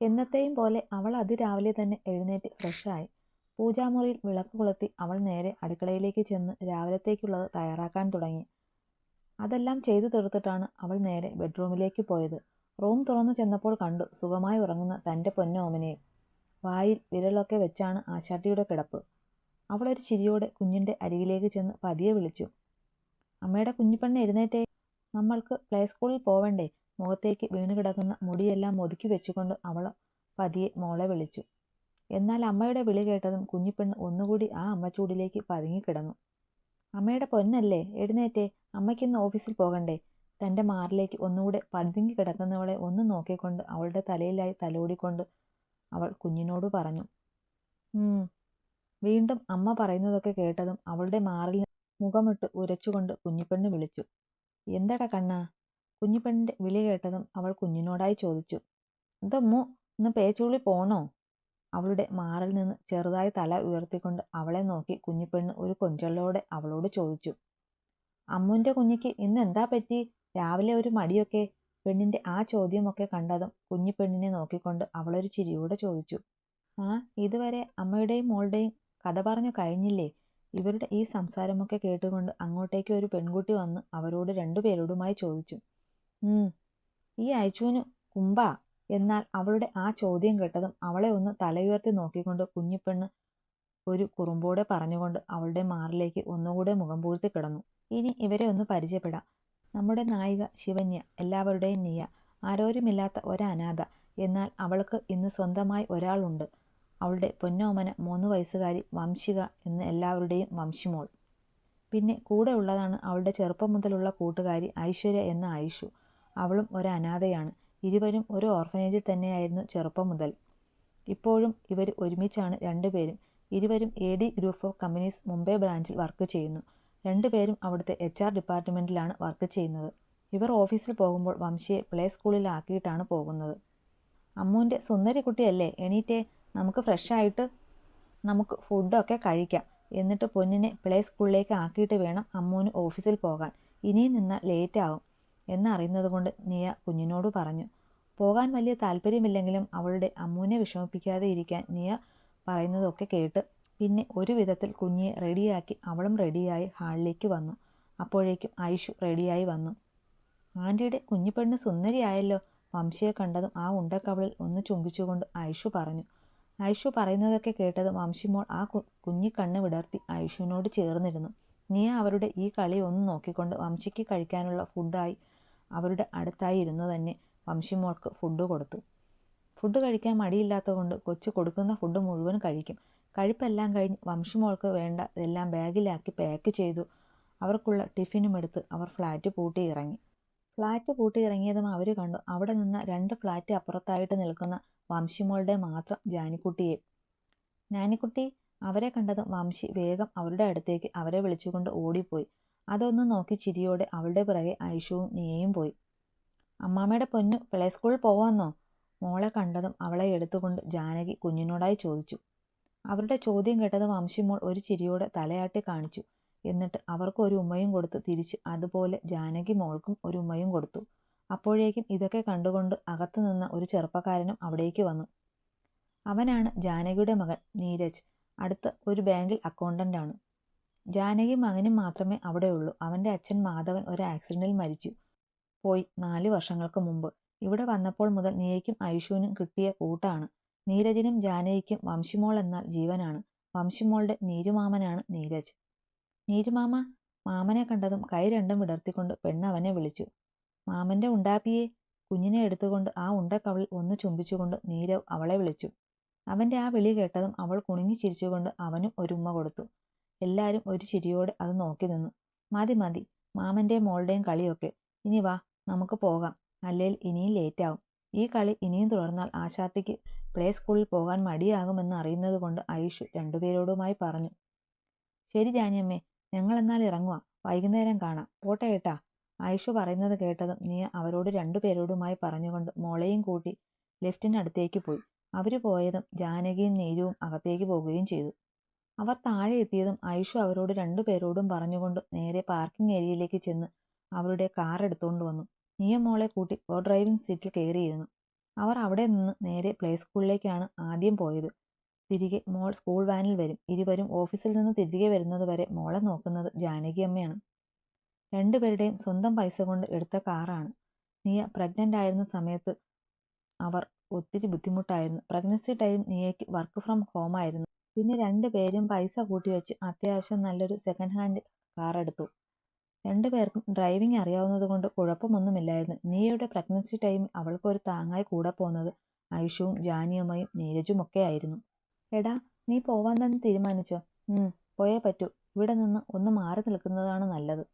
എന്നത്തെയും പോലെ അവൾ അതിരാവിലെ തന്നെ എഴുന്നേറ്റ് ഫ്രഷായി പൂജാമുറിയിൽ വിളക്ക് കൊളുത്തി അവൾ നേരെ അടുക്കളയിലേക്ക് ചെന്ന് രാവിലത്തേക്കുള്ളത് തയ്യാറാക്കാൻ തുടങ്ങി. അതെല്ലാം ചെയ്തു തീർത്തിട്ടാണ് അവൾ നേരെ ബെഡ്റൂമിലേക്ക് പോയത്. റൂം തുറന്നു ചെന്നപ്പോൾ കണ്ടു സുഖമായി ഉറങ്ങുന്ന തന്റെ പൊന്നോമനെയും വായിൽ വിരലൊക്കെ വെച്ചാണ് ആശാട്ടിയുടെ കിടപ്പ്. അവളൊരു ചിരിയോടെ കുഞ്ഞിന്റെ അരികിലേക്ക് ചെന്ന് പതിയെ വിളിച്ചു. അമ്മയുടെ കുഞ്ഞിപ്പെണ്ണ് എഴുന്നേറ്റേ. നമ്മൾക്ക് പ്ലേ സ്കൂളിൽ പോവണ്ടേ. മുഖത്തേക്ക് വീണ് കിടക്കുന്ന മുടിയെല്ലാം ഒതുക്കി വെച്ചുകൊണ്ട് അവൾ പതിയെ മോളെ വിളിച്ചു. എന്നാൽ അമ്മയുടെ വിളി കേട്ടതും കുഞ്ഞിപ്പെണ്ണ് ഒന്നുകൂടി ആ അമ്മച്ചൂടിലേക്ക് പതുങ്ങിക്കിടന്നു. അമ്മയുടെ പൊന്നല്ലേ എഴുന്നേറ്റേ. അമ്മയ്ക്കിന്ന് ഓഫീസിൽ പോകണ്ടേ. തന്റെ മാറിലേക്ക് ഒന്നുകൂടെ പതുങ്ങി കിടക്കുന്നവളെ ഒന്ന് നോക്കിക്കൊണ്ട് അവളുടെ തലയിലായി തലോടിക്കൊണ്ട് അവൾ കുഞ്ഞിനോട് പറഞ്ഞു. വീണ്ടും അമ്മ പറയുന്നതൊക്കെ കേട്ടതും അവളുടെ മാറിൽ മുഖമിട്ട് ഉരച്ചുകൊണ്ട് കുഞ്ഞിപ്പെണ്ണ് വിളിച്ചു. എന്തടാ കണ്ണാ? കുഞ്ഞിപ്പെണ്ണിന്റെ വിളി കേട്ടതും അവൾ കുഞ്ഞിനോടായി ചോദിച്ചു ഇതമ്മു ഇന്ന് പേച്ചുള്ളി പോണോ? അവളുടെ മാറിൽ നിന്ന് ചെറുതായി തല ഉയർത്തിക്കൊണ്ട് അവളെ നോക്കി കുഞ്ഞിപ്പെണ്ണ് ഒരു കൊഞ്ചലോടെ അവളോട് ചോദിച്ചു അമ്മുവിന്റെ കുഞ്ഞിക്ക് ഇന്ന് എന്താ പറ്റി? രാവിലെ ഒരു മടിയൊക്കെ? പെണ്ണിന്റെ ആ ചോദ്യമൊക്കെ കണ്ടതും കുഞ്ഞിപ്പെണ്ണിനെ നോക്കിക്കൊണ്ട് അവളൊരു ചിരിയോടെ ചോദിച്ചു ആ ഇതുവരെ അമ്മയുടെയും മോളുടെയും കഥ പറഞ്ഞു കഴിഞ്ഞില്ലേ? ഇവരുടെ ഈ സംസാരമൊക്കെ കേട്ടുകൊണ്ട് അങ്ങോട്ടേക്ക് ഒരു പെൺകുട്ടി വന്ന് അവരോട് രണ്ടുപേരോടുമായി ചോദിച്ചു ഈ അയച്ചുവിന് കുമ്പാ എന്നാൽ അവളുടെ ആ ചോദ്യം കേട്ടതും അവളെ ഒന്ന് തലയുയർത്തി നോക്കിക്കൊണ്ട് കുഞ്ഞിപ്പെണ്ണ് ഒരു കുറുമ്പോടെ പറഞ്ഞുകൊണ്ട് അവളുടെ മാറിലേക്ക് ഒന്നുകൂടെ മുഖം പൂഴ്ത്തി കിടന്നു. ഇനി ഇവരെ ഒന്ന് പരിചയപ്പെടാം. നമ്മുടെ നായിക ശിവന്യ എല്ലാവരുടെയും നീയ ആരോരുമില്ലാത്ത ഒരനാഥ എന്നാൽ അവൾക്ക് ഇന്ന് സ്വന്തമായി ഒരാളുണ്ട്. അവളുടെ പൊന്നോമന മൂന്ന് വയസ്സുകാരി വംശിക എന്ന് എല്ലാവരുടെയും വംശിമോൾ. പിന്നെ കൂടെ ഉള്ളതാണ് അവളുടെ ചെറുപ്പം മുതലുള്ള കൂട്ടുകാരി ഐശ്വര്യ എന്ന ഐഷു. അവളും ഒരു അനാഥയാണ് ഇരുവരും ഒരു ഓർഫനേജിൽ തന്നെയായിരുന്നു ചെറുപ്പം മുതൽ. ഇപ്പോഴും ഇവർ ഒരുമിച്ചാണ് രണ്ടുപേരും. ഇരുവരും A D group of companies Mumbai ബ്രാഞ്ചിൽ വർക്ക് ചെയ്യുന്നു. രണ്ടുപേരും അവിടുത്തെ എച്ച് ആർ ഡിപ്പാർട്ട്മെന്റിലാണ് വർക്ക് ചെയ്യുന്നത്. ഇവർ ഓഫീസിൽ പോകുമ്പോൾ വംശിയെ പ്ലേ സ്കൂളിലാക്കിയിട്ടാണ് പോകുന്നത്. അമ്മുവിന്റെ സുന്ദരി കുട്ടിയല്ലേ എണീറ്റേ നമുക്ക് ഫ്രഷായിട്ട് നമുക്ക് ഫുഡൊക്കെ കഴിക്കാം. എന്നിട്ട് പൊന്നിനെ പ്ലേ സ്കൂളിലേക്ക് ആക്കിയിട്ട് വേണം അമ്മുവിന് ഓഫീസിൽ പോകാൻ. ഇനിയും നിന്നാൽ ലേറ്റ് ആവും. എന്നറിയുന്നത് കൊണ്ട് നിയ കുഞ്ഞിനോട് പറഞ്ഞു. പോകാൻ വലിയ താല്പര്യമില്ലെങ്കിലും അവളുടെ അമ്മൂനെ വിഷമിപ്പിക്കാതെ ഇരിക്കാൻ നിയ പറയുന്നതൊക്കെ കേട്ട് പിന്നെ ഒരു വിധത്തിൽ കുഞ്ഞിയെ റെഡിയാക്കി അവളും റെഡിയായി ഹാളിലേക്ക് വന്നു. അപ്പോഴേക്കും ഐഷു റെഡിയായി വന്നു. ആന്റിയുടെ കുഞ്ഞിപ്പെണ്ണ് സുന്ദരിയായല്ലോ. വംശിയെ കണ്ടതും ആ ഉണ്ടക്കവളിൽ ഒന്ന് ചുംബിച്ചുകൊണ്ട് ഐഷു പറഞ്ഞു. ഐഷു പറയുന്നതൊക്കെ കേട്ടതും വംശിമോൾ ആ കുഞ്ഞിക്കണ്ണ് വിടർത്തി ഐഷുവിനോട് ചേർന്നിരുന്നു. നീ അവരുടെ ഈ കളി ഒന്ന് നോക്കിക്കൊണ്ട് വംശിക്ക് കഴിക്കാനുള്ള ഫുഡായി അവരുടെ അടുത്തായി ഇരുന്ന് തന്നെ വംശിമോൾക്ക് ഫുഡ് കൊടുത്തു. ഫുഡ് കഴിക്കാൻ മടിയില്ലാത്തതുകൊണ്ട് കൊച്ചു കൊടുക്കുന്ന ഫുഡ് മുഴുവൻ കഴിക്കും. കഴിപ്പെല്ലാം കഴിഞ്ഞ് വംശിമോൾക്ക് വേണ്ട ഇതെല്ലാം ബാഗിലാക്കി പാക്ക് ചെയ്തു. അവർക്കുള്ള ടിഫിനും എടുത്ത് അവർ ഫ്ലാറ്റ് പൂട്ടി ഇറങ്ങി. ഫ്ലാറ്റ് പൂട്ടി ഇറങ്ങിയതും അവർ കണ്ടു. അവിടെ നിന്ന് രണ്ട് ഫ്ലാറ്റ് അപ്പുറത്തായിട്ട് നിൽക്കുന്ന വംശിമോളുടെ മാത്രം ജാനിക്കുട്ടിയെ. ജാനിക്കുട്ടി അവരെ കണ്ടതും വംശി വേഗം അവരുടെ അടുത്തേക്ക് അവരെ വിളിച്ചുകൊണ്ട് ഓടിപ്പോയി. അതൊന്ന് നോക്കി ചിരിയോടെ അവളുടെ പിറകെ ഐഷുവും നീയയും പോയി. അമ്മാമ്മയുടെ പൊന്നു പ്ലേ സ്കൂളിൽ പോവാന്നോ? മോളെ കണ്ടതും അവളെ എടുത്തുകൊണ്ട് ജാനകി കുഞ്ഞിനോടായി ചോദിച്ചു. അവരുടെ ചോദ്യം കേട്ടതും വംശിമോൾ ഒരു ചിരിയോടെ തലയാട്ടി കാണിച്ചു. എന്നിട്ട് അവർക്ക് ഒരു ഉമ്മയും കൊടുത്ത് തിരിച്ച് അതുപോലെ ജാനകി മോൾക്കും ഒരു ഉമ്മയും കൊടുത്തു. അപ്പോഴേക്കും ഇതൊക്കെ കണ്ടുകൊണ്ട് അകത്തു നിന്ന ഒരു ചെറുപ്പക്കാരനും അവിടേക്ക് വന്നു. അവനാണ് ജാനകിയുടെ മകൻ നീരജ്. അടുത്ത ഒരു ബാങ്കിൽ അക്കൗണ്ടന്റാണ് ജാനകി മകനും മാത്രമേ അവിടെ ഉള്ളൂ അവന്റെ അച്ഛൻ മാധവൻ ഒരു ആക്സിഡന്റിൽ മരിച്ചു. പോയി നാല് വർഷങ്ങൾക്ക് മുമ്പ്. ഇവിടെ വന്നപ്പോൾ മുതൽ നീയയ്ക്കും ഐഷുവിനും കിട്ടിയ കൂട്ടാണ്. നീരജിനും ജാനകിക്കും വംശിമോൾ എന്നാൽ ജീവനാണ്. വംശിമോളുടെ നീരുമാമനാണ് നീരജ്. നീരുമാമ മാമനെ കണ്ടതും കൈ രണ്ടും വിടർത്തിക്കൊണ്ട് പെണ്ണവനെ വിളിച്ചു. മാമന്റെ ഉണ്ടാപ്പിയെ കുഞ്ഞിനെ എടുത്തുകൊണ്ട് ആ ഉണ്ടക്കവളിൽ ഒന്ന് ചുംബിച്ചുകൊണ്ട് നീരവ് അവളെ വിളിച്ചു. അവന്റെ ആ വിളി കേട്ടതും അവൾ കുണുങ്ങി ചിരിച്ചുകൊണ്ട് അവനും ഒരുമ്മ കൊടുത്തു. എല്ലാവരും ഒരു ചിരിയോടെ അത് നോക്കി നിന്നു. മതി മതി. മാമന്റെയും മോളുടെയും കളിയൊക്കെ. ഇനി വാ നമുക്ക് പോകാം. അല്ലെങ്കിൽ ഇനിയും ലേറ്റാവും ഈ കളി ഇനിയും തുടർന്നാൽ ആശാത്തിക്ക് പ്ലേ സ്കൂളിൽ പോകാൻ മടിയാകുമെന്ന് അറിയുന്നത് കൊണ്ട് ഐഷു രണ്ടുപേരോടുമായി പറഞ്ഞു. ശരി ജാനിയമ്മേ ഞങ്ങളെന്നാൽ ഇറങ്ങുക വൈകുന്നേരം കാണാം. പോട്ടെ ഏട്ടാ. ഐഷു പറയുന്നത് കേട്ടതും നീ അവരോട് രണ്ടുപേരോടുമായി പറഞ്ഞുകൊണ്ട് മോളെയും കൂട്ടി ലിഫ്റ്റിനടുത്തേക്ക് പോയി. അവർ പോയതും ജാനകിയും നീരുവും അകത്തേക്ക് പോകുകയും ചെയ്തു. അവർ താഴെ എത്തിയതും ഐഷു അവരോട് രണ്ടുപേരോടും പറഞ്ഞുകൊണ്ട് നേരെ പാർക്കിംഗ് ഏരിയയിലേക്ക് ചെന്ന് അവരുടെ കാർ എടുത്തുകൊണ്ട് വന്നു. നിയമോളെ കൂട്ടി ഓ ഡ്രൈവിംഗ് സീറ്റിൽ കയറിയിരുന്നു. അവർ അവിടെ നിന്ന് നേരെ പ്ലേ സ്കൂളിലേക്കാണ് ആദ്യം പോയത്. തിരികെ മോൾ സ്കൂൾ വാനിൽ വരും. ഇരുവരും ഓഫീസിൽ നിന്ന് തിരികെ വരുന്നത് വരെ മോളെ നോക്കുന്നത് ജാനകി അമ്മയാണ്. രണ്ടുപേരുടെയും സ്വന്തം പൈസ കൊണ്ട് എടുത്ത കാറാണ് നിയ പ്രഗ്നന്റ് ആയിരുന്ന സമയത്ത് അവർ ഒത്തിരി ബുദ്ധിമുട്ടായിരുന്നു. പ്രഗ്നൻസി ടൈം നിയയ്ക്ക് വർക്ക് ഫ്രം ഹോം ആയിരുന്നു. പിന്നെ രണ്ടുപേരും പൈസ കൂട്ടി വെച്ച് അത്യാവശ്യം നല്ലൊരു സെക്കൻഡ് ഹാൻഡ് കാർ എടുത്തു. രണ്ടുപേർക്കും ഡ്രൈവിംഗ് അറിയാവുന്നത് കൊണ്ട് കുഴപ്പമൊന്നുമില്ലായിരുന്നു. നീയുടെ പ്രഗ്നൻസി ടൈം അവൾക്കൊരു താങ്ങായി കൂടെ പോകുന്നത് ഐഷുവും ജാനിയമ്മയും നീരജുമൊക്കെ ആയിരുന്നു എടാ നീ പോവാൻ തന്നെ തീരുമാനിച്ചോ പോയേ പറ്റൂ. ഇവിടെ നിന്ന് ഒന്ന് മാറി നിൽക്കുന്നതാണ് നല്ലത്.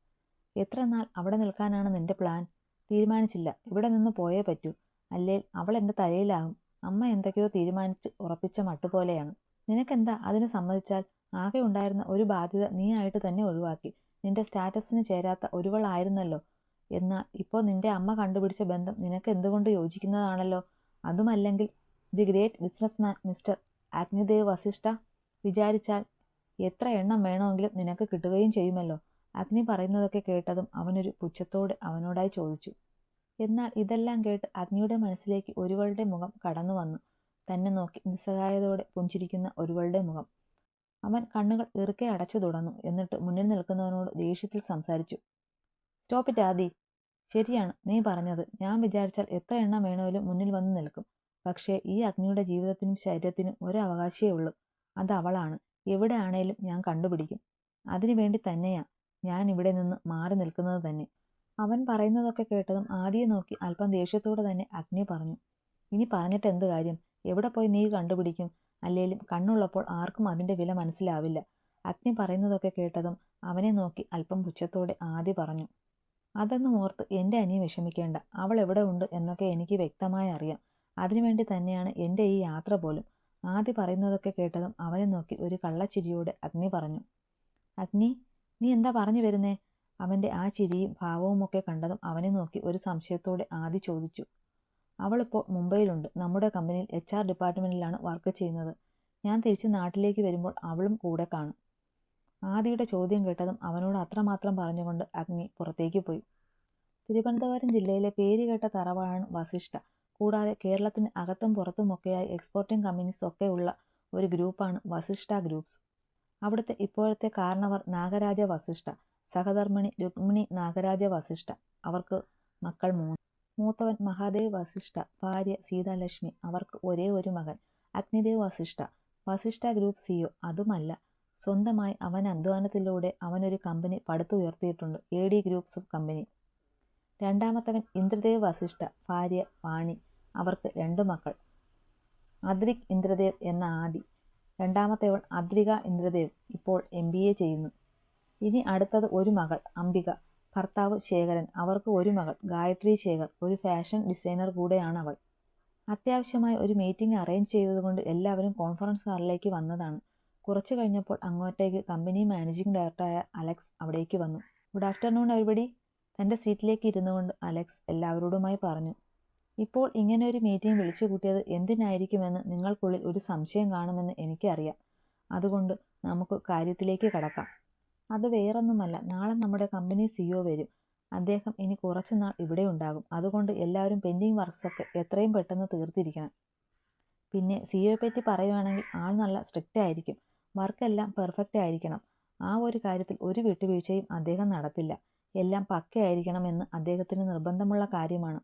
എത്ര നാൾ അവിടെ നിൽക്കാനാണ് നിന്റെ പ്ലാൻ തീരുമാനിച്ചില്ല. ഇവിടെ നിന്ന് പോയേ പറ്റൂ. അല്ലേൽ അവൾ എന്റെ തലയിലാകും. അമ്മ എന്തൊക്കെയോ തീരുമാനിച്ച് ഉറപ്പിച്ച മട്ടുപോലെയാണ്. നിനക്കെന്താ അതിന് സമ്മതിച്ചാൽ? ആകെ ഉണ്ടായിരുന്ന ഒരു ബാധ്യത നീ ആയിട്ട് തന്നെ ഒഴിവാക്കി. നിന്റെ സ്റ്റാറ്റസിന് ചേരാത്ത ഒരുവളായിരുന്നല്ലോ. എന്നാൽ ഇപ്പോൾ നിന്റെ അമ്മ കണ്ടുപിടിച്ച ബന്ധം നിനക്ക് എന്തുകൊണ്ട് യോജിക്കുന്നതാണല്ലോ? അതുമല്ലെങ്കിൽ the great businessman mister Agnidev Vasishta വിചാരിച്ചാൽ എത്ര എണ്ണം വേണമെങ്കിലും നിനക്ക് കിട്ടുകയും ചെയ്യുമല്ലോ? അഗ്നി പറയുന്നതൊക്കെ കേട്ടതും അവനൊരു പുച്ഛത്തോടെ അവനോടായി ചോദിച്ചു. എന്നാൽ ഇതെല്ലാം കേട്ട് അഗ്നിയുടെ മനസ്സിലേക്ക് ഒരുവളുടെ മുഖം കടന്നു വന്നു തന്നെ നോക്കി നിസ്സഹായതയോടെ പുഞ്ചിരിക്കുന്ന ഒരുവളുടെ മുഖം. അവൻ കണ്ണുകൾ ഇറുക്കെ അടച്ചു തുടർന്നു. എന്നിട്ട് മുന്നിൽ നിൽക്കുന്നവനോട് ദേഷ്യത്തിൽ സംസാരിച്ചു. Stop it Adi. ശരിയാണ്. നീ പറഞ്ഞത്. ഞാൻ വിചാരിച്ചാൽ എത്ര എണ്ണം വേണമെങ്കിലും മുന്നിൽ വന്ന് നിൽക്കും. പക്ഷേ ഈ അഗ്നിയുടെ ജീവിതത്തിനും ശരീരത്തിനും ഒരു അവകാശമേ ഉള്ളൂ. അത് അവളാണ്. എവിടെ ആണേലും ഞാൻ കണ്ടുപിടിക്കും. അതിനുവേണ്ടി തന്നെയാ ഞാൻ ഇവിടെ നിന്ന് മാറി നിൽക്കുന്നത് തന്നെ. അവൻ പറയുന്നതൊക്കെ കേട്ടതും ആദിയെ നോക്കി അല്പം ദേഷ്യത്തോടെ തന്നെ അഗ്നി പറഞ്ഞു. ഇനി പറഞ്ഞിട്ട് എന്ത് കാര്യം? എവിടെ പോയി നീ കണ്ടുപിടിക്കും? അല്ലേലും കണ്ണുള്ളപ്പോൾ ആർക്കും അതിന്റെ വില മനസ്സിലാവില്ല. അഗ്നി പറയുന്നതൊക്കെ കേട്ടതും അവനെ നോക്കി അല്പം പുച്ഛത്തോടെ ആദ്യ പറഞ്ഞു അതൊന്നും ഓർത്ത് എന്റെ അനിയെ വിഷമിക്കേണ്ട. അവൾ എവിടെ ഉണ്ട് എന്നൊക്കെ എനിക്ക് വ്യക്തമായി അറിയാം. അതിനുവേണ്ടി തന്നെയാണ് എന്റെ ഈ യാത്ര പോലും. ആദ്യ പറയുന്നതൊക്കെ കേട്ടതും അവനെ നോക്കി ഒരു കള്ളച്ചിരിയോടെ അഗ്നി പറഞ്ഞു അഗ്നി നീ എന്താ പറഞ്ഞു വരുന്നേ? അവന്റെ ആ ചിരിയും ഭാവവും ഒക്കെ കണ്ടതും അവനെ നോക്കി ഒരു സംശയത്തോടെ ആദ്യ ചോദിച്ചു അവളിപ്പോൾ മുംബൈയിലുണ്ട്. നമ്മുടെ കമ്പനിയിൽ എച്ച് ആർ ഡിപ്പാർട്ട്മെന്റിലാണ് വർക്ക് ചെയ്യുന്നത്. ഞാൻ തിരിച്ച് നാട്ടിലേക്ക് വരുമ്പോൾ അവളും കൂടെ കാണും. ആദിയുടെ ചോദ്യം കേട്ടതും അവനോട് അത്രമാത്രം പറഞ്ഞുകൊണ്ട് അഗ്നി പുറത്തേക്ക് പോയി. തിരുവനന്തപുരം ജില്ലയിലെ പേരുകേട്ട തറവാണ് വസിഷ്ഠ. കൂടാതെ കേരളത്തിന് അകത്തും പുറത്തുമൊക്കെയായി എക്സ്പോർട്ടിംഗ് കമ്പനീസ് ഒക്കെ ഉള്ള ഒരു ഗ്രൂപ്പാണ് വസിഷ്ഠ ഗ്രൂപ്പ്സ് അവിടുത്തെ ഇപ്പോഴത്തെ കാരണവർ നാഗരാജ വസിഷ്ഠ സഹധർമ്മിണി രുക്മിണി നാഗരാജ വസിഷ്ഠ. അവർക്ക് മക്കൾ മൂന്ന്. മൂത്തവൻ മഹാദേവ് വസിഷ്ഠ ഭാര്യ സീതാലക്ഷ്മി അവർക്ക് ഒരേ ഒരു മകൻ. അഗ്നിദേവ് വസിഷ്ഠ വസിഷ്ഠ ഗ്രൂപ്പ് സിഇഒ അതുമല്ല. സ്വന്തമായി അവൻ അധ്വാനത്തിലൂടെ അവനൊരു കമ്പനി പടുത്തുയർത്തിയിട്ടുണ്ട് എ ഡി ഗ്രൂപ്പ്സ് കമ്പനി. രണ്ടാമത്തവൻ ഇന്ദ്രദേവ് വസിഷ്ഠ ഭാര്യ വാണി അവർക്ക് രണ്ടു മക്കൾ. അദ്രിക് ഇന്ദ്രദേവ് എന്ന ആദി. രണ്ടാമത്തേവൾ അദ്രിക ഇന്ദ്രദേവ് ഇപ്പോൾ എം ബി എ ചെയ്യുന്നു. ഇനി അടുത്തത് ഒരു മകൾ അംബിക. ഭർത്താവ് ശേഖരൻ അവർക്ക് ഒരു മകൾ. ഗായത്രി ശേഖർ ഒരു ഫാഷൻ ഡിസൈനർ കൂടെയാണ് അവൾ. അത്യാവശ്യമായി ഒരു മീറ്റിംഗ് അറേഞ്ച് ചെയ്തതുകൊണ്ട് എല്ലാവരും കോൺഫറൻസ് ഹാളിലേക്ക് വന്നതാണ്. കുറച്ച് കഴിഞ്ഞപ്പോൾ അങ്ങോട്ടേക്ക് കമ്പനി മാനേജിംഗ് ഡയറക്ടറായ അലക്സ് അവിടേക്ക് വന്നു. Good afternoon everybody. തന്റെ സീറ്റിലേക്ക് ഇരുന്നു കൊണ്ട് അലക്സ് എല്ലാവരോടുമായി പറഞ്ഞു ഇപ്പോൾ ഇങ്ങനെ ഒരു മീറ്റിംഗ് വിളിച്ചു കൂട്ടിയത് എന്തിനായിരിക്കുമെന്ന് നിങ്ങൾക്കുള്ളിൽ ഒരു സംശയം കാണുമെന്ന് എനിക്കറിയാം. അതുകൊണ്ട് നമുക്ക് കാര്യത്തിലേക്ക് കടക്കാം. അത് വേറൊന്നുമല്ല. നാളെ നമ്മുടെ കമ്പനി സിഇഒ വരും. അദ്ദേഹം ഇനി കുറച്ച് നാൾ ഇവിടെ ഉണ്ടാകും. അതുകൊണ്ട് എല്ലാവരും പെൻഡിങ് വർക്ക്സൊക്കെ എത്രയും പെട്ടെന്ന് തീർത്തിരിക്കണം. പിന്നെ സിഇഒയെ പറ്റി പറയുവാണെങ്കിൽ ആൾ നല്ല സ്ട്രിക്റ്റ് ആയിരിക്കും. വർക്കെല്ലാം പെർഫെക്റ്റ് ആയിരിക്കണം. ആ ഒരു കാര്യത്തിൽ ഒരു വിട്ടുവീഴ്ചയും അദ്ദേഹം നടത്തില്ല. എല്ലാം പക്കയായിരിക്കണമെന്ന് അദ്ദേഹത്തിന് നിർബന്ധമുള്ള കാര്യമാണ്.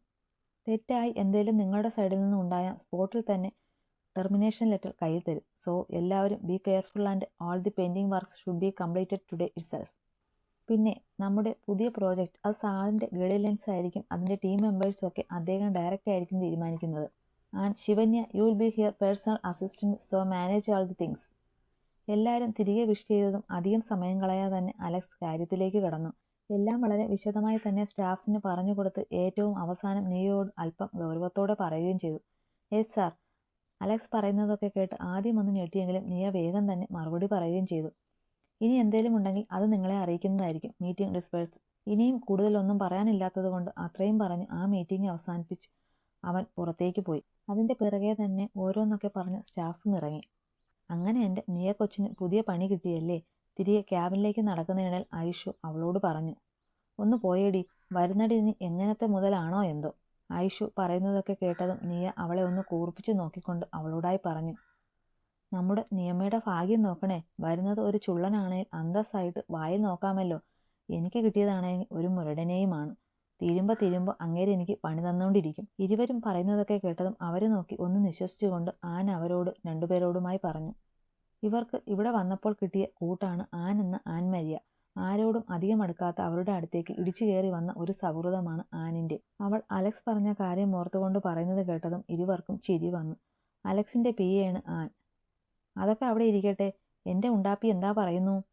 തെറ്റായി എന്തെങ്കിലും നിങ്ങളുടെ സൈഡിൽ നിന്ന് ഉണ്ടായ സ്പോട്ടിൽ തന്നെ ടെർമിനേഷൻ ലെറ്റർ കയ്യിൽ തരും സോ എല്ലാവരും be careful and all the painting works should be completed today itself പിന്നെ നമ്മുടെ പുതിയ പ്രോജക്റ്റ് അത് സാറിന്റെ ഗൈഡ്ലൈൻസ് ആയിരിക്കും അതിന്റെ ടീം മെമ്പേഴ്സും ഒക്കെ അദ്ദേഹം ഡയറക്റ്റ് ആയിരിക്കും തീരുമാനിക്കുന്നത്. And Shivanya you will be here personal assistant so manage all the things എല്ലാവരും തിരികെ വിഷ് ചെയ്തതും അധികം സമയം കളയാതെ തന്നെ അലക്സ് കാര്യത്തിലേക്ക് കടന്നു. എല്ലാം വളരെ വിശദമായി തന്നെ സ്റ്റാഫ്സിന് പറഞ്ഞു കൊടുത്ത് ഏറ്റവും അവസാനം നീയോട് അല്പം ഗൗരവത്തോടെ പറയുകയും ചെയ്തു. യെസ് സാർ അലക്സ് പറയുന്നതൊക്കെ കേട്ട് ആദ്യം ഒന്ന് ഞെട്ടിയെങ്കിലും നിയ വേഗം തന്നെ മറുപടി പറയുകയും ചെയ്തു. ഇനി എന്തേലും ഉണ്ടെങ്കിൽ അത് നിങ്ങളെ അറിയിക്കുന്നതായിരിക്കും മീറ്റിംഗ് ഡിസ്പേഴ്സ് ഇനിയും കൂടുതലൊന്നും പറയാനില്ലാത്തത് കൊണ്ട് അത്രയും പറഞ്ഞ് ആ മീറ്റിംഗ് അവസാനിപ്പിച്ച്. അവൻ പുറത്തേക്ക് പോയി. അതിന്റെ പിറകെ തന്നെ ഓരോന്നൊക്കെ പറഞ്ഞ് സ്റ്റാഫ്സും ഇറങ്ങി. അങ്ങനെ എന്റെ നിയ കൊച്ചിന് പുതിയ പണി കിട്ടിയല്ലേ? തിരികെ ക്യാബിനിലേക്ക് നടക്കുന്നതിനിടയിൽ ഐഷു അവളോട് പറഞ്ഞു ഒന്ന് പോയേടി വരുന്നടി നീ എങ്ങനത്തെ മുതലാണോ എന്തോ? ഐഷു പറയുന്നതൊക്കെ കേട്ടതും നീയ അവളെ ഒന്ന് കൂർപ്പിച്ചു നോക്കിക്കൊണ്ട് അവളോടായി പറഞ്ഞു. നമ്മുടെ നിയമയുടെ ഭാഗ്യം നോക്കണേ. വരുന്നത് ഒരു ചുള്ളനാണെങ്കിൽ അന്തസ്സായിട്ട് വായി നോക്കാമല്ലോ. എനിക്ക് കിട്ടിയതാണേ ഒരു മുരടനെയുമാണ്. തീരുമ്പോൾ തീരുമ്പോൾ അങ്ങേരെ എനിക്ക് പണി തന്നുകൊണ്ടിരിക്കും ഇരുവരും പറയുന്നതൊക്കെ കേട്ടതും അവരെ നോക്കി ഒന്ന് നിശ്വസിച്ചുകൊണ്ട് ആൻ അവരോട് രണ്ടുപേരോടുമായി പറഞ്ഞു. ഇവർക്ക് ഇവിടെ വന്നപ്പോൾ കിട്ടിയ കൂട്ടാണ് ആൻ എന്ന ആൻമരിയ. ആരോടും അധികം അടുക്കാത്ത അവരുടെ അടുത്തേക്ക് ഇടിച്ചു കയറി വന്ന ഒരു സൗഹൃദമാണ് ആനിന്റെ. അവൾ അലക്സ് പറഞ്ഞ കാര്യം ഓർത്തുകൊണ്ട് പറയുന്നത് കേട്ടതും ഇരുവർക്കും ചിരി വന്നു. അലക്സിന്റെ പിയാണ് ആൻ. അതൊക്കെ അവിടെ ഇരിക്കട്ടെ. എന്റെ ഉണ്ടാപ്പി എന്താ പറയുന്നു?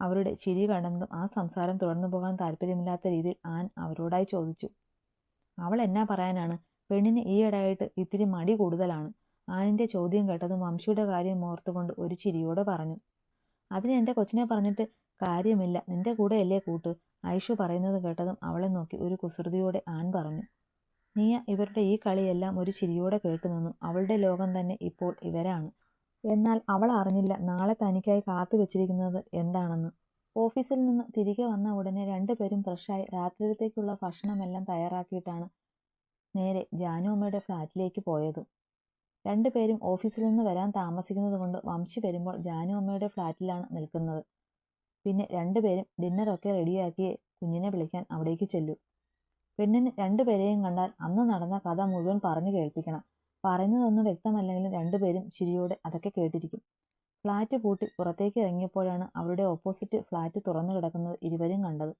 അവരുടെ ചിരി കണ്ടതും ആ സംസാരം തുടർന്നു പോകാൻ താല്പര്യമില്ലാത്ത രീതിയിൽ ആൻ അവരോടായി ചോദിച്ചു. അവൾ എന്നാ പറയാനാണ്? പെണ്ണിന് ഈയിടെയായിട്ട് ഇത്തിരി മടി കൂടുതലാണ്. ആനിന്റെ ചോദ്യം കേട്ടതും വംശിയുടെ കാര്യം ഓർത്തുകൊണ്ട് ഒരു ചിരിയോടെ പറഞ്ഞു. അതിന് എന്റെ കൊച്ചിനെ പറഞ്ഞിട്ട് കാര്യമില്ല. നിന്റെ കൂടെയല്ലേ കൂട്ട്. ഐഷു പറയുന്നത് കേട്ടതും അവളെ നോക്കി ഒരു കുസൃതിയോടെ ആൻ പറഞ്ഞു. നീയ ഇവരുടെ ഈ കളിയെല്ലാം ഒരു ചിരിയോടെ കേട്ടുനിന്നു അവളുടെ ലോകം തന്നെ ഇപ്പോൾ ഇവരാണ്. എന്നാൽ അവൾ അറിഞ്ഞില്ല നാളെ തനിക്കായി കാത്തു വെച്ചിരിക്കുന്നത് എന്താണെന്ന്. ഓഫീസിൽ നിന്ന് തിരികെ വന്ന ഉടനെ രണ്ടുപേരും ഫ്രഷായി രാത്രിയിലത്തേക്കുള്ള ഭക്ഷണമെല്ലാം തയ്യാറാക്കിയിട്ടാണ് നേരെ ജാനുമ്മയുടെ ഫ്ലാറ്റിലേക്ക് പോയത്. രണ്ടുപേരും ഓഫീസിൽ നിന്ന് വരാൻ താമസിക്കുന്നത് കൊണ്ട് വംശി വരുമ്പോൾ ജാനു അമ്മയുടെ ഫ്ലാറ്റിലാണ് നിൽക്കുന്നത്. പിന്നെ രണ്ടുപേരും ഡിന്നറൊക്കെ റെഡിയാക്കി കുഞ്ഞിനെ വിളിക്കാൻ അവിടേക്ക് ചെല്ലു. പെണ്ണിന് രണ്ടുപേരെയും കണ്ടാൽ അന്ന് നടന്ന കഥ മുഴുവൻ പറഞ്ഞു കേൾപ്പിക്കണം. പറയുന്നതൊന്നും വ്യക്തമല്ലെങ്കിലും രണ്ടുപേരും ചിരിയോടെ അതൊക്കെ കേട്ടിരിക്കും. ഫ്ലാറ്റ് പൂട്ടി പുറത്തേക്ക് ഇറങ്ങിയപ്പോഴാണ് അവരുടെ ഓപ്പോസിറ്റ് ഫ്ലാറ്റ് തുറന്നു കിടക്കുന്നത് ഇരുവരും കണ്ടത്.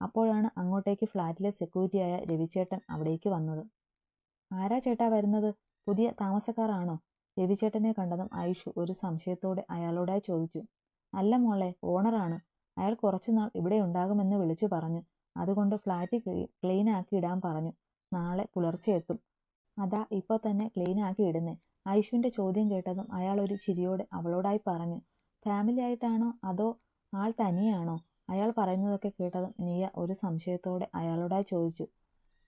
അപ്പോഴാണ് അങ്ങോട്ടേക്ക് ഫ്ലാറ്റിലെ സെക്യൂരിറ്റിയായ രവിചേട്ടൻ അവിടേക്ക് വന്നത്. ആരാ ചേട്ടാ വരുന്നത്? പുതിയ താമസക്കാരാണോ? രവിചേട്ടനെ കണ്ടതും ഐഷു ഒരു സംശയത്തോടെ അയാളോടായി ചോദിച്ചു. അല്ല മോളെ ഓണറാണ് അയാൾ കുറച്ചുനാൾ ഇവിടെ ഉണ്ടാകുമെന്ന് വിളിച്ചു പറഞ്ഞു. അതുകൊണ്ട് ഫ്ലാറ്റ് ക്ലീൻ ആക്കി ഇടാൻ പറഞ്ഞു. നാളെ പുലർച്ചെ എത്തും. അതാ ഇപ്പോൾ തന്നെ ക്ലീൻ ആക്കി ഇടുന്നേ. ഐഷുവിന്റെ ചോദ്യം കേട്ടതും അയാൾ ഒരു ചിരിയോടെ അവളോടായി പറഞ്ഞു. ഫാമിലി ആയിട്ടാണോ അതോ ആൾ തനിയാണോ? അയാൾ പറയുന്നതൊക്കെ കേട്ടതും നീയ ഒരു സംശയത്തോടെ അയാളോടായി ചോദിച്ചു.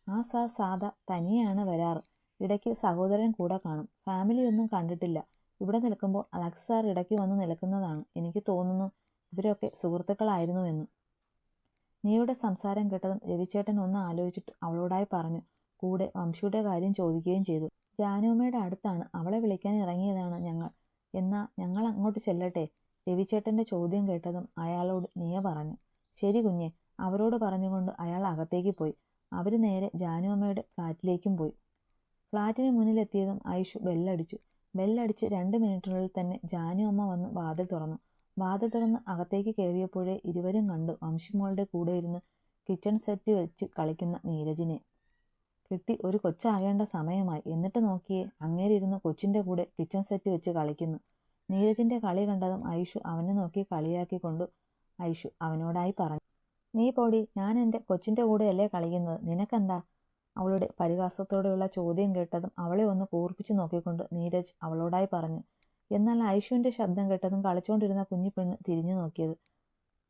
ആ സാർ സാധ തനിയാണ് വരാറ്. ഇടയ്ക്ക് സഹോദരൻ കൂടെ കാണും. ഫാമിലി ഒന്നും കണ്ടിട്ടില്ല. ഇവിടെ നിൽക്കുമ്പോൾ അലക്സ് സാർ ഇടയ്ക്ക് വന്ന് നിൽക്കുന്നതാണ്. എനിക്ക് തോന്നുന്നു ഇവരൊക്കെ സുഹൃത്തുക്കളായിരുന്നുവെന്നും. നീയുടെ സംസാരം കേട്ടതും രവിചേട്ടൻ ഒന്ന് ആലോചിച്ചിട്ട് അവളോടായി പറഞ്ഞു കൂടെ വംശിയുടെ കാര്യം ചോദിക്കുകയും ചെയ്തു. ജാനുമ്മയുടെ അടുത്താണ്. അവളെ വിളിക്കാൻ ഇറങ്ങിയതാണ് ഞങ്ങൾ. എന്നാ ഞങ്ങൾ അങ്ങോട്ട് ചെല്ലട്ടെ? രവിചേട്ടന്റെ ചോദ്യം കേട്ടതും അയാളോട് നീയ പറഞ്ഞു ശരി കുഞ്ഞെ. അവരോട് പറഞ്ഞുകൊണ്ട് അയാൾ അകത്തേക്ക് പോയി. അവർ നേരെ ജാനുമ്മയുടെ ഫ്ലാറ്റിലേക്കും പോയി. ഫ്ലാറ്റിന് മുന്നിലെത്തിയതും ഐഷു ബെല്ലടിച്ചു. ബെല്ലടിച്ച് രണ്ട് മിനിറ്റിനുള്ളിൽ തന്നെ ജാനുവമ്മ വന്ന് വാതിൽ തുറന്നു. വാതിൽ തുറന്ന് അകത്തേക്ക് കയറിയപ്പോഴേ ഇരുവരും കണ്ടു വംശിമോളുടെ കൂടെ ഇരുന്ന് കിച്ചൺ സെറ്റ് വെച്ച് കളിക്കുന്ന നീരജിനെ. കിട്ടി ഒരു കൊച്ചാകേണ്ട സമയമായി. എന്നിട്ട് നോക്കിയേ അങ്ങേരിരുന്ന് കൊച്ചിന്റെ കൂടെ കിച്ചൺ സെറ്റ് വെച്ച് കളിക്കുന്നു. നീരജിന്റെ കളി കണ്ടതും ഐഷു അവനെ നോക്കി കളിയാക്കിക്കൊണ്ട് ഐഷു അവനോടായി പറഞ്ഞു നീ പോടി ഞാൻ എന്റെ കൊച്ചിന്റെ കൂടെയല്ലേ കളിക്കുന്നത്? നിനക്കെന്താ? അവളുടെ പരിഹാസത്തോടെയുള്ള ചോദ്യം കേട്ടതും അവളെ ഒന്ന് കൂർപ്പിച്ചു നോക്കിക്കൊണ്ട് നീരജ് അവളോടായി പറഞ്ഞു എന്നാൽ ഐഷുവിന്റെ ശബ്ദം കേട്ടതും കളിച്ചുകൊണ്ടിരുന്ന കുഞ്ഞു പെണ്ണ് തിരിഞ്ഞു നോക്കിയത്.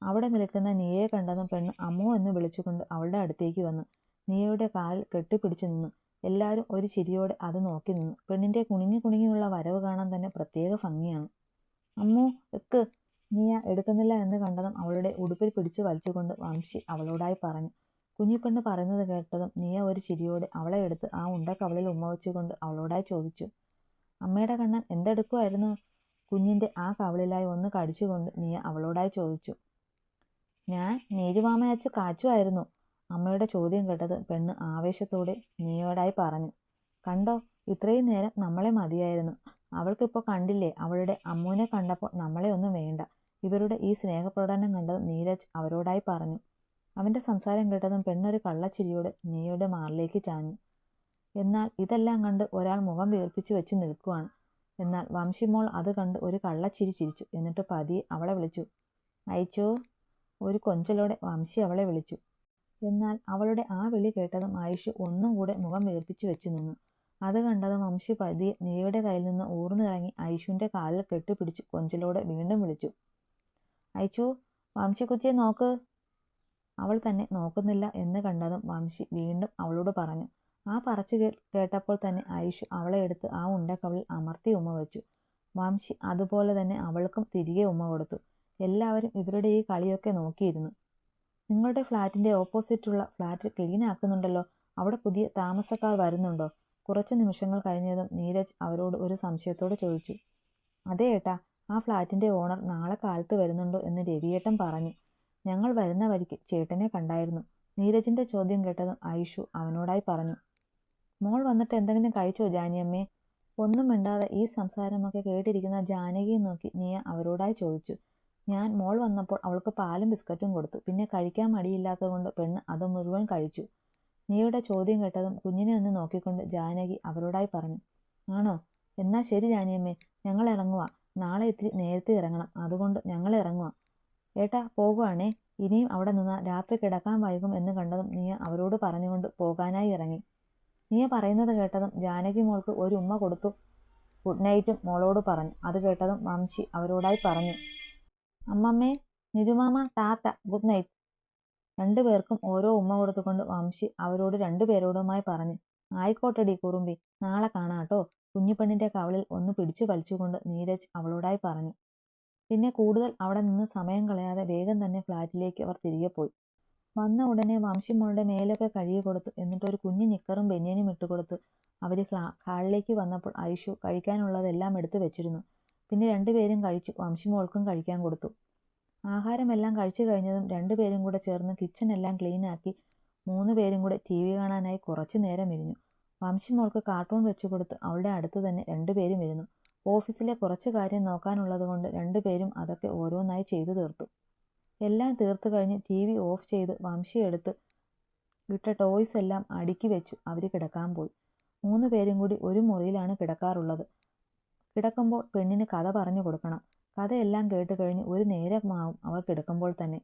അവിടെ നിൽക്കുന്ന നീയെ കണ്ടതും പെണ്ണ് അമ്മോ എന്ന് വിളിച്ചുകൊണ്ട് അവളുടെ അടുത്തേക്ക് വന്നു. നീയയുടെ കാൽ കെട്ടിപ്പിടിച്ചു നിന്നു. എല്ലാവരും ഒരു ചിരിയോടെ അത് നോക്കി നിന്നു. പെണ്ണിന്റെ കുണിങ്ങി കുണുങ്ങിയുള്ള വരവ് കാണാൻ തന്നെ പ്രത്യേക ഭംഗിയാണ്. അമ്മോ എക്ക് നീയ എടുക്കുന്നില്ല എന്ന് കണ്ടതും അവളുടെ ഉടുപ്പിൽ പിടിച്ചു വലിച്ചുകൊണ്ട് വംശി അവളോടായി പറഞ്ഞു. കുഞ്ഞിപ്പെണ്ണ് പറയുന്നത് കേട്ടതും നീയ ഒരു ചിരിയോടെ അവളെ എടുത്ത് ആ ഉണ്ടക്കവളിൽ ഉമ്മ വെച്ചുകൊണ്ട് അവളോടായി ചോദിച്ചു. അമ്മയുടെ കണ്ണൻ എന്തെടുക്കുമായിരുന്നു കുഞ്ഞിന്റെ ആ കവളിലായി ഒന്ന് കടിച്ചുകൊണ്ട് നീ അവളോടായി ചോദിച്ചു. ഞാൻ നീരുമാമയച്ച് കാച്ചുമായിരുന്നു അമ്മയുടെ ചോദ്യം കേട്ടത് പെണ്ണ് ആവേശത്തോടെ നീയോടായി പറഞ്ഞു. കണ്ടോ ഇത്രയും നേരം നമ്മളെ മതിയായിരുന്നു. അവൾക്കിപ്പോൾ കണ്ടില്ലേ അവളുടെ അമ്മൂനെ കണ്ടപ്പോൾ നമ്മളെ ഒന്നും വേണ്ട. ഇവരുടെ ഈ സ്നേഹപ്രകടനം കണ്ടത് നീരജ് അവരോടായി പറഞ്ഞു. അവന്റെ സംസാരം കേട്ടതും പെണ്ണൊരു കള്ളച്ചിരിയോടെ നീയുടെ മാറിലേക്ക് ചാഞ്ഞു. എന്നാൽ ഇതെല്ലാം കണ്ട് ഒരാൾ മുഖം വീർപ്പിച്ചു വെച്ച് നിൽക്കുവാണ്. എന്നാൽ വംശിമോൾ അത് കണ്ട് ഒരു കള്ളച്ചിരി ചിരിച്ചു. എന്നിട്ട് പതിയെ അവളെ വിളിച്ചു. അയച്ചോ? ഒരു കൊഞ്ചലോടെ വംശി അവളെ വിളിച്ചു. എന്നാൽ അവളുടെ ആ വിളി കേട്ടതും ആയുഷ് ഒന്നും കൂടെ മുഖം വീർപ്പിച്ചു വെച്ച് നിന്നു. അത് കണ്ടതും വംശി പതിയെ നീയുടെ കയ്യിൽ നിന്ന് ഊർന്നിറങ്ങി ഐഷുവിന്റെ കാലിൽ കെട്ടിപ്പിടിച്ച് കൊഞ്ചലോടെ വീണ്ടും വിളിച്ചു. അയച്ചു? വംശിക്കുച്ചിയെ നോക്ക്. അവൾ തന്നെ നോക്കുന്നില്ല എന്ന് കണ്ടതും വംശി വീണ്ടും അവളോട് പറഞ്ഞു. ആ പറച്ചു കേട്ടപ്പോൾ തന്നെ ഐഷു അവളെ എടുത്ത് ആ ഉണ്ടക്കവളിൽ അമർത്തി ഉമ്മ വെച്ചു. വംശി അതുപോലെ തന്നെ അവൾക്കും തിരികെ ഉമ്മ കൊടുത്തു. എല്ലാവരും ഇവരുടെ ഈ കളിയൊക്കെ നോക്കിയിരുന്നു. നിങ്ങളുടെ ഫ്ലാറ്റിന്റെ ഓപ്പോസിറ്റുള്ള ഫ്ലാറ്റ് ക്ലീൻ ആക്കുന്നുണ്ടല്ലോ. അവിടെ പുതിയ താമസക്കാർ വരുന്നുണ്ടോ? കുറച്ച് നിമിഷങ്ങൾ കഴിഞ്ഞതും നീരജ് അവരോട് ഒരു സംശയത്തോട് ചോദിച്ചു. അതേ ഏട്ടാ ആ ഫ്ലാറ്റിന്റെ ഓണർ നാളെ കാലത്ത് വരുന്നുണ്ടോ എന്ന് രവിയേട്ടൻ പറഞ്ഞു. ഞങ്ങൾ വരുന്ന വഴിക്ക് ചേട്ടനെ കണ്ടായിരുന്നു. നീരജിന്റെ ചോദ്യം കേട്ടതും ഐഷു അവനോടായി പറഞ്ഞു. മോൾ വന്നിട്ട് എന്തെങ്കിലും കഴിച്ചോ ജാനിയമ്മേ? ഒന്നും മിണ്ടാതെ ഈ സംസാരമൊക്കെ കേട്ടിരിക്കുന്ന ജാനകിയെ നോക്കി നീയ അവരോടായി ചോദിച്ചു. ഞാൻ മോൾ വന്നപ്പോൾ അവൾക്ക് പാലും ബിസ്ക്കറ്റും കൊടുത്തു. പിന്നെ കഴിക്കാൻ മടിയില്ലാത്തതുകൊണ്ട് പെണ്ണ് അത് മുഴുവൻ കഴിച്ചു. നീയുടെ ചോദ്യം കേട്ടതും കുഞ്ഞിനെ ഒന്ന് നോക്കിക്കൊണ്ട് ജാനകി അവരോടായി പറഞ്ഞു. ആണോ? എന്നാ ശരി ജാനിയമ്മേ ഞങ്ങൾ ഇറങ്ങുക നാളെ ഇത്തിരി നേരത്തെ ഇറങ്ങണം. അതുകൊണ്ട് ഞങ്ങൾ ഇറങ്ങുക ഏട്ടാ പോകുവാണേ. ഇനിയും അവിടെ നിന്ന് രാത്രി കിടക്കാൻ വൈകും എന്ന് കണ്ടതും നീ അവരോട് പറഞ്ഞുകൊണ്ട് പോകാനായി ഇറങ്ങി. നീയ പറയുന്നത് കേട്ടതും ജാനകി മോൾക്ക് ഒരു ഉമ്മ കൊടുത്തു. ഗുഡ് നൈറ്റും മോളോട് പറഞ്ഞു. അത് കേട്ടതും വംശി അവരോടായി പറഞ്ഞു. അമ്മമ്മേ നിരുമാമ താത്ത ഗുഡ് നൈറ്റ് രണ്ടുപേർക്കും ഓരോ ഉമ്മ കൊടുത്തുകൊണ്ട് വംശി അവരോട് രണ്ടുപേരോടുമായി പറഞ്ഞു. ആയിക്കോട്ടടി കുറുമ്പി നാളെ കാണാട്ടോ. കുഞ്ഞിപ്പെണ്ണിന്റെ കവളിൽ ഒന്ന് പിടിച്ചു വലിച്ചുകൊണ്ട് നീരജ് അവളോടായി പറഞ്ഞു. പിന്നെ കൂടുതൽ അവിടെ നിന്ന് സമയം കളയാതെ വേഗം തന്നെ ഫ്ലാറ്റിലേക്ക് അവർ തിരികെ പോയി. വന്ന ഉടനെ വംശിമോളുടെ മേലൊക്കെ കഴുകി കൊടുത്തു. എന്നിട്ട് ഒരു കുഞ്ഞു നിക്കറും ബനിയനും ഇട്ടുകൊടുത്ത് അവർ ഹാളിലേക്ക് വന്നപ്പോൾ ഐഷു കഴിക്കാനുള്ളതെല്ലാം എടുത്തു വെച്ചിരുന്നു. പിന്നെ രണ്ടുപേരും കഴിച്ചു. വംശിമോൾക്കും കഴിക്കാൻ കൊടുത്തു. ആഹാരമെല്ലാം കഴിച്ചു കഴിഞ്ഞതും രണ്ടുപേരും കൂടെ ചേർന്ന് കിച്ചൺ എല്ലാം ക്ലീൻ ആക്കി മൂന്ന് പേരും കൂടെ ടി വി കാണാനായി കുറച്ചു നേരം ഇരുന്നു. വംശിമോൾക്ക് കാർട്ടൂൺ വെച്ചു കൊടുത്ത് അവളുടെ അടുത്ത് തന്നെ രണ്ടുപേരും ഇരുന്നു. ഓഫീസിലെ കുറച്ച് കാര്യം നോക്കാനുള്ളതുകൊണ്ട് രണ്ടുപേരും അതൊക്കെ ഓരോന്നായി ചെയ്തു തീർത്തു. എല്ലാം തീർത്തു കഴിഞ്ഞ് ടി വി ഓഫ് ചെയ്ത് വംശിയെടുത്ത് വിട്ട ടോയ്സ് എല്ലാം അടുക്കി വെച്ചു. അവർ കിടക്കാൻ പോയി. മൂന്ന് പേരും കൂടി ഒരു മുറിയിലാണ് കിടക്കാറുള്ളത്. കിടക്കുമ്പോൾ പെണ്ണിന് കഥ പറഞ്ഞു കൊടുക്കണം. കഥയെല്ലാം കേട്ട് കഴിഞ്ഞ് ഒരു നേരമാവും അവർ കിടക്കുമ്പോൾ തന്നെ.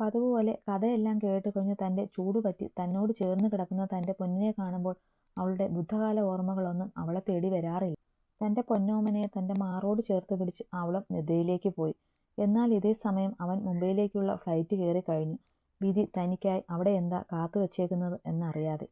പതിവ് പോലെ കഥയെല്ലാം കേട്ട് കഴിഞ്ഞ് തന്റെ ചൂട് പറ്റി തന്നോട് ചേർന്ന് കിടക്കുന്ന തന്റെ പൊന്നിനെ കാണുമ്പോൾ അവളുടെ ബുദ്ധകാല ഓർമ്മകളൊന്നും അവളെ തേടി വരാറില്ല. തന്റെ പൊന്നോമനയെ തന്റെ മാറോട് ചേർത്ത് പിടിച്ച് അവളും നിദ്രയിലേക്ക് പോയി. എന്നാൽ ഇതേ സമയം അവൻ മുംബൈയിലേക്കുള്ള ഫ്ലൈറ്റ് കയറി കഴിഞ്ഞു വിധി തനിക്കായി അവിടെ എന്താ കാത്തു വച്ചേക്കുന്നത് എന്നറിയാതെ.